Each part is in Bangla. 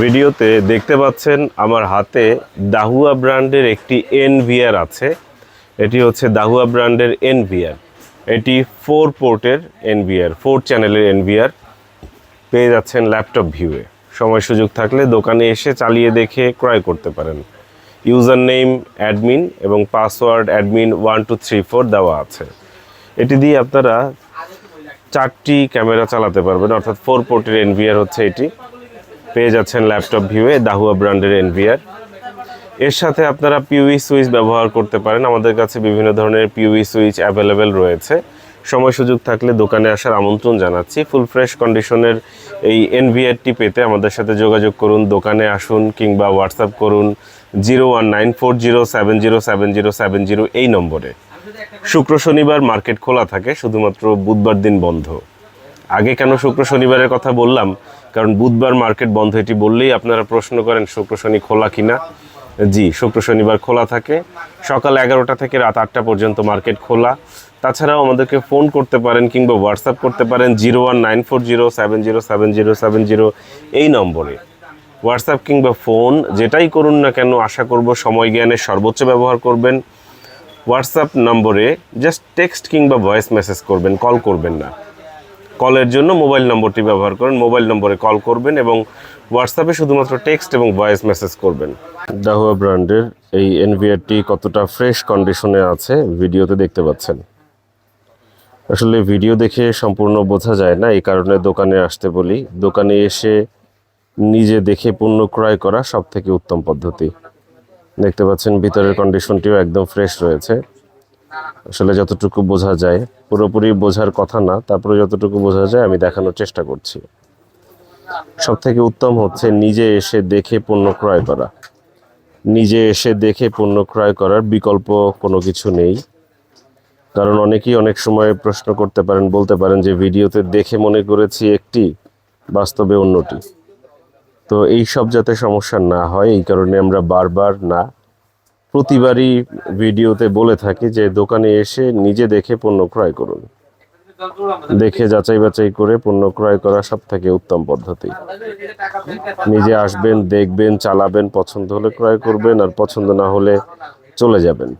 ভিডিওতে দেখতে পাচ্ছেন আমার হাতে দাহুয়া ব্র্যান্ডের একটি এনভিআর আছে। এটি হচ্ছে দাহুয়া ব্র্যান্ডের এনভিআর। এটি ফোর পোর্টের এনভিআর ফোর চ্যানেলের এনভিআর। পেয়ে যাচ্ছেন ল্যাপটপ ভিউয়ে সময় সুযোগ থাকলে দোকানে এসে চালিয়ে দেখে ক্রয় করতে পারেন। ইউজার নেম অ্যাডমিন এবং password admin one two three four দেওয়া আছে। এটি দিয়ে আপনারা চারটি ক্যামেরা চালাতে পারবেন। অর্থাৎ ফোর পোর্টের এনভিআর হচ্ছে এটি। পেয়ে যাচ্ছেন ল্যাপটপ ভিউয়ে দাহুয়া ব্র্যান্ডের এনভিআর এর সাথে আপনারা পিউই সুইচ ব্যবহার করতে পারেন। আমাদের কাছে বিভিন্ন ধরনের পিউই সুইচ অ্যাভেলেবেল রয়েছে। সময় সুযোগ থাকলে দোকানে আসার আমন্ত্রণ জানাচ্ছি। ফুল ফ্রেশ কন্ডিশনের এই এনভিআরটি পেতে আমাদের সাথে যোগাযোগ করুন। দোকানে আসুন কিংবা হোয়াটসঅ্যাপ করুন zero one nine four zero seven zero seven zero seven zero. এই নম্বরে। শুক্র শনিবার মার্কেট খোলা থাকে, শুধুমাত্র বুধবার দিন বন্ধ। আগে কেন শুক্র শনিবারের কথা বললাম? কারণ বুধবার মার্কেট বন্ধ, এটি বললেই আপনারা প্রশ্ন করেন শুক্র শনি খোলা কিনা। জি, শুক্র শনিবার খোলা থাকে। সকাল এগারোটা থেকে রাত আটটা পর্যন্ত মার্কেট খোলা। তাছাড়াও আমাদেরকে ফোন করতে পারেন কিংবা হোয়াটসঅ্যাপ করতে পারেন zero one nine four zero seven zero seven zero seven zero এই নম্বরে। হোয়াটসঅ্যাপ কিংবা ফোন, যেটাই করুন না কেন, আশা করব সময় জ্ঞানের সর্বোচ্চ ব্যবহার করবেন। হোয়াটসঅ্যাপ নম্বরে জাস্ট টেক্সট কিংবা ভয়েস মেসেজ করবেন কল করবেন না। কলের জন্য মোবাইল নম্বরটি ব্যবহার করেন। মোবাইল নম্বরে কল করবেন এবং হোয়াটসঅ্যাপে শুধুমাত্র টেক্সট এবং ভয়েস মেসেজ করবেন। দাহুয়া ব্র্যান্ডের এই এনভিআরটি কতটা ফ্রেশ কন্ডিশনে আছে ভিডিওতে দেখতে পাচ্ছেন। আসলে ভিডিও দেখে সম্পূর্ণ বোঝা যায় না, এই কারণে দোকানে আসতে বলি। দোকানে এসে নিজে দেখে পণ্য ক্রয় করা সব থেকে উত্তম পদ্ধতি। দেখতে পাচ্ছেন ভিতরের কন্ডিশনটিও একদম ফ্রেশ রয়েছে। আসলে যতটুকু বোঝা যায়, পুরোপুরি বোঝার কথা না, তারপরে যতটুকু বোঝা যায় আমি দেখানোর চেষ্টা করছি। সব থেকে উত্তম হচ্ছে নিজে এসে দেখে পণ্য ক্রয় করা। নিজে এসে দেখে পণ্য ক্রয় করার বিকল্প কোনো কিছু নেই। কারণ অনেকেই অনেক সময় প্রশ্ন করতে পারেন, বলতে পারেন যে ভিডিওতে দেখে মনে করেছি একটি, বাস্তবে অন্যটি। তো এই সব যাতে সমস্যা না হয়, এই কারণে আমরা বারবার না প্রতিবারই ভিডিওতে বলে থাকি যে দোকানে এসে নিজে দেখে পণ্য ক্রয় করুন। দেখে যাচাই বাছাই করে পণ্য ক্রয় করা সব থেকে উত্তম পদ্ধতি। নিজে আসবেন, দেখবেন, চালাবেন, পছন্দ হলে ক্রয় করবেন আর পছন্দ না হলে চলে যাবেন।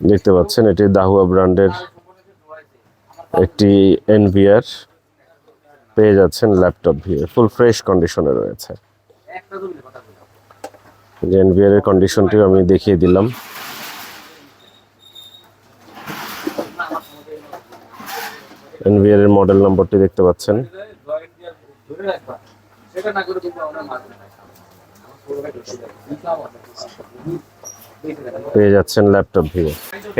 দেখতে পাচ্ছেন এটি দাহুয়া ব্র্যান্ডের একটি এনভিআর। পেয়ে যাচ্ছেন ল্যাপটপ ভিএ ফুল ফ্রেশ কন্ডিশনে রয়েছে। এনভিআর এর কন্ডিশনটিও আমি দেখিয়ে দিলাম। এনভিআর এর মডেল নম্বরটি দেখতে পাচ্ছেন। পেয়ে যাচ্ছেন ল্যাপটপ ভিউ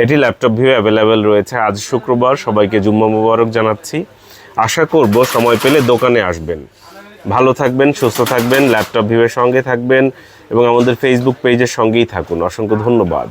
এটি ল্যাপটপ ভিউ অ্যাভেলেবেল রয়েছে। আজ শুক্রবার সবাইকে জুম্মা মুবারক জানাচ্ছি। আশা করব সময় পেলে দোকানে আসবেন। ভালো থাকবেন, সুস্থ থাকবেন, ল্যাপটপ ভিউয়ের সঙ্গে থাকবেন এবং আমাদের ফেসবুক পেজের সঙ্গেই থাকুন। অসংখ্য ধন্যবাদ।